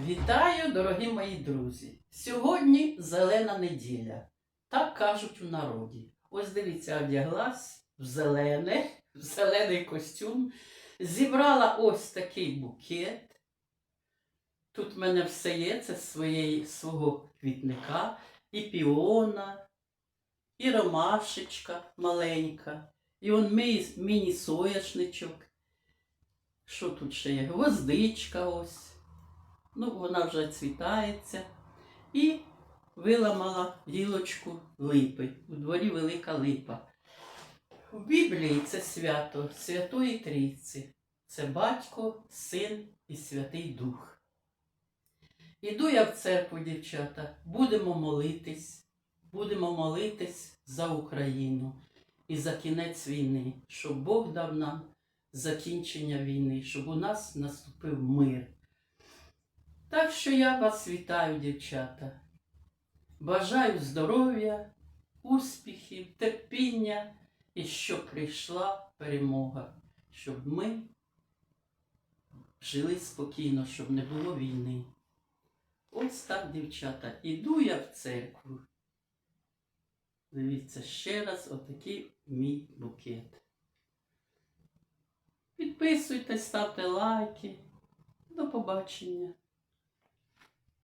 Вітаю, дорогі мої друзі! Сьогодні зелена неділя. Так кажуть у народі. Ось дивіться, одяглась в зелене, в зелений костюм. Зібрала ось такий букет. Тут в мене все є, це своєї, свого квітника, і піона, і ромашечка маленька, і он мій міні-соняшничок. Що тут ще є? Гвоздичка ось. Ну, вона вже цвітається. І виламала гілочку липи. У дворі велика липа. В Біблії це свято Святої Трійці. Це батько, син і Святий Дух. Іду я в церкву, дівчата, будемо молитись, будемо молитись за Україну і за кінець війни, щоб Бог дав нам закінчення війни, щоб у нас наступив мир. Так що я вас вітаю, дівчата. Бажаю здоров'я, успіхів, терпіння і щоб прийшла перемога, щоб ми жили спокійно, щоб не було війни. Ось так, дівчата, іду я в церкву. Дивіться ще раз отакий мій букет. Підписуйтесь, ставте лайки. До побачення.